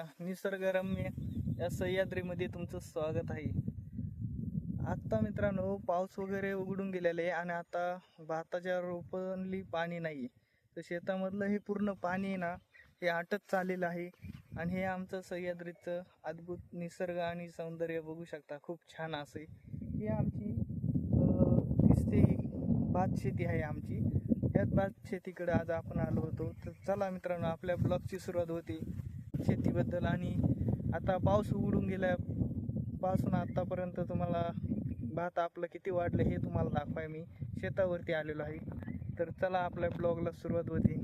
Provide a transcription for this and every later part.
या निसर्गरम्य या सह्याद्रीमध्ये तुमचं स्वागत आहे. आत्ता मित्रांनो पाऊस वगैरे उघडून गेलेले आहे आणि आता भाताच्या रोपणली पाणी नाही. तर शेतामधलं हे पूर्ण पाणी आहे ना हे आटत चाललेलं आहे आणि हे आमचं सह्याद्रीचं अद्भुत निसर्ग आणि सौंदर्य बघू शकता. खूप छान असे ही आमची दिसते भात शेती आहे आमची. याच भात शेतीकडे आज आपण आलो होतो. तर चला मित्रांनो आपल्या ब्लॉगची सुरुवात होती. शेतीबद्दल आणि आता पाऊस उघडून गेल्यापासून आतापर्यंत तुम्हाला भात आपलं किती वाढलं हे तुम्हाला दाखवाय मी. शेतावरती आलेलो आहे. तर चला आपल्या ब्लॉगला सुरुवात होती.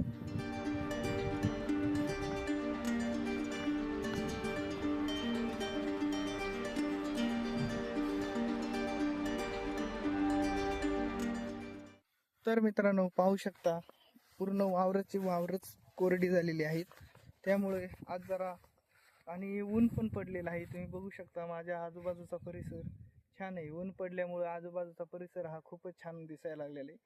तर मित्रांनो पाहू शकता पूर्ण वावराची वावरच कोरडी झालेली आहेत. त्यामुळे आज जरा आणि ऊन पण पडलेलं आहे. तुम्ही बघू शकता माझ्या आजूबाजूचा परिसर छान आहे. ऊन पडल्यामुळे आजूबाजूचा परिसर हा खूपच छान दिसायला लागलेला आहे.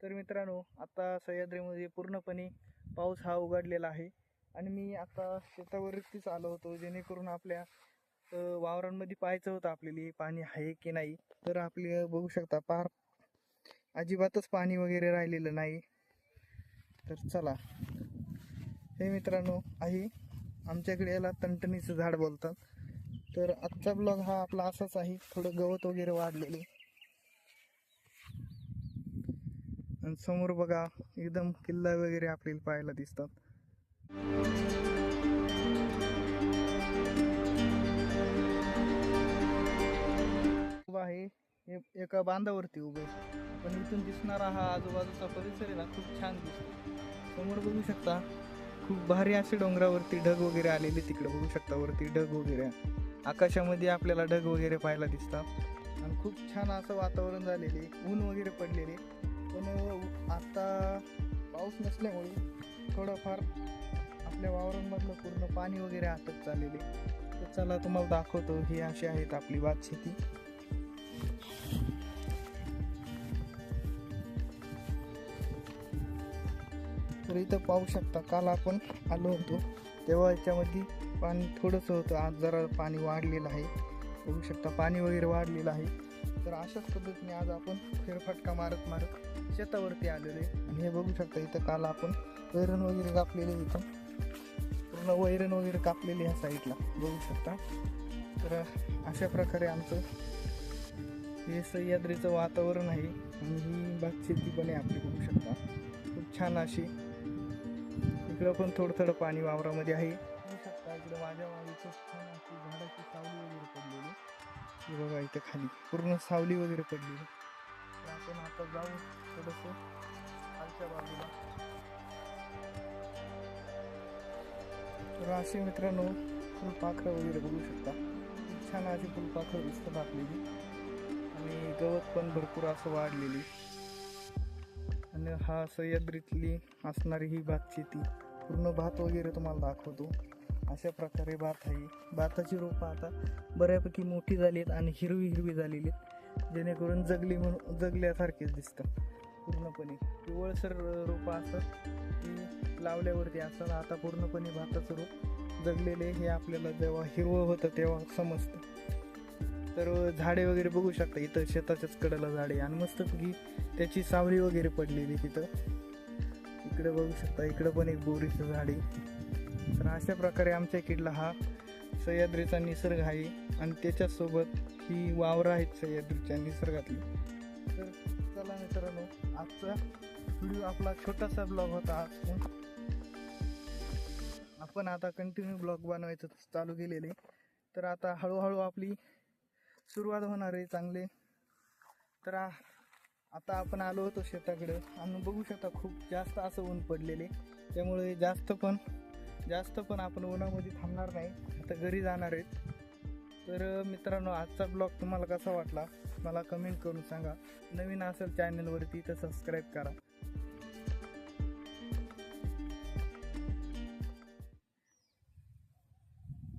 तर मित्रांनो आता सह्याद्रीमध्ये पूर्णपणे पाऊस हा उघडलेला आहे आणि मी आता शेतावरतीच आलो होतो जेणेकरून आपल्या वावरांमध्ये पाहायचं होतं आपल्याला पाणी आहे की नाही. तर आपले बघू शकता पार अजिबातच पाणी वगैरे राहिलेलं नाही. तर चला. हे मित्रांनो आहे आमच्याकडे याला तणटणीचं झाड बोलतात. तर आजचा ब्लॉग हा आपला असाच आहे. थोडं गवत वगैरे वाढलेले. आणि समोर बघा एकदम किल्ला वगैरे आपल्याला पाहायला दिसतात. उभा आहे. हे एका बांधावरती उभे पण इथून दिसणारा हा आजूबाजूचा परिसर आहे ना खूप छान दिसतो. समोर बघू शकता खूप भारी असे डोंगरावरती ढग वगैरे आलेले तिकडे बघू शकता वरती ढग वगैरे. आकाशामध्ये आपल्याला ढग वगैरे पाहायला दिसतात. आणि खूप छान असं वातावरण झालेले ऊन वगैरे पडलेले. पण आता पाऊस नसल्यामुळे थोडंफार आपल्या वावरांमधलं पूर्ण पाणी वगैरे आटत चाललेले. तर चला तुम्हाला दाखवतो. ही अशी आहेत आपली भात तर इथं पाहू शकता काल आपण आलो होतो तेव्हा याच्यामध्ये पाणी थोडंसं होतं. आज जरा पाणी वाढलेलं आहे. बघू शकता पाणी वगैरे वाढलेलं आहे. तर अशाच पद्धतीने आज आपण फेरफटका मारत मारत शेतावरती आलेलो आहे. आणि हे बघू शकता इथं काल आपण वैरण वगैरे कापलेले इथं. पूर्ण वैरण वगैरे कापलेले ह्या साईडला. बघू शकता. तर अशा प्रकारे आमचं हे सह्याद्रीचं वातावरण आहे. आणि ही बाग शेती पण आहे आपली बघू शकता. खूप छान अशी इकडं पण थोडं थोडं पाणी वावरामध्ये आहे. शकता इकडं माझ्या मागेचं छान अशी झाडाची सावली वगैरे पडलेली हे बघा इथं खाली पूर्ण सावली वगैरे पडलेली. तर आपण आता जाऊ थोडंसं खालच्या बाजूला. तर असे मित्रांनो फुलपाखरं वगैरे बघू शकता. छान अशी फुलपाखरं दिसतात आपल्याली. आणि गवत पण भरपूर असं वाढलेली. आणि हा सह्याद्रीतली असणारी ही भात शेती पूर्ण भात वगैरे तुम्हाला दाखवतो. अशा प्रकारे भात आहे. भाताची रोपं आता बऱ्यापैकी मोठी झाली आहेत आणि हिरवी हिरवी झालेली आहेत. जेणेकरून जगली म्हणून जगल्यासारखेच दिसतं. पूर्णपणे. पिवळसर रोपं असतात ती लावल्यावरती असतात आता पूर्णपणे भाताचं रोप जगलेले हे आपल्याला जेव्हा हिरवं होतं तेव्हा समजतं. तर झाडे वगैरे बघू शकता इथं शेताच्याच कडेला झाडे. आणि मस्तपैकी त्याची सावली वगैरे पडलेली तिथं. इकडे बघू शकता इकडं पण एक बोरीचं झाड आहे. तर अशा प्रकारे आमच्या इकडला हा सह्याद्रीचा निसर्ग आहे आणि त्याच्यासोबत ही वावरं आहेत सह्याद्रीच्या निसर्गातली. तर चला मित्रांनो आजचा व्हिडिओ आपला छोटासा ब्लॉग होता आज. आपण आता कंटिन्यू ब्लॉग बनवायचं चालू केलेले. तर आता हळूहळू आपली सुरुवात होणार आहे चांगले. तर आता आपण आलो होतो शेताकडे. आणि बघू शकता खूप जास्त असं ऊन पडलेले. त्यामुळे जास्त पण जास्त पण आपण उन्हामध्ये थांबणार नाही. आता घरी जाणार आहेत. तर मित्रांनो आजचा ब्लॉग तुम्हाला कसा वाटला? मला कमेंट करून सांगा. नवीन असेल चॅनलवरती तर सबस्क्राईब करा.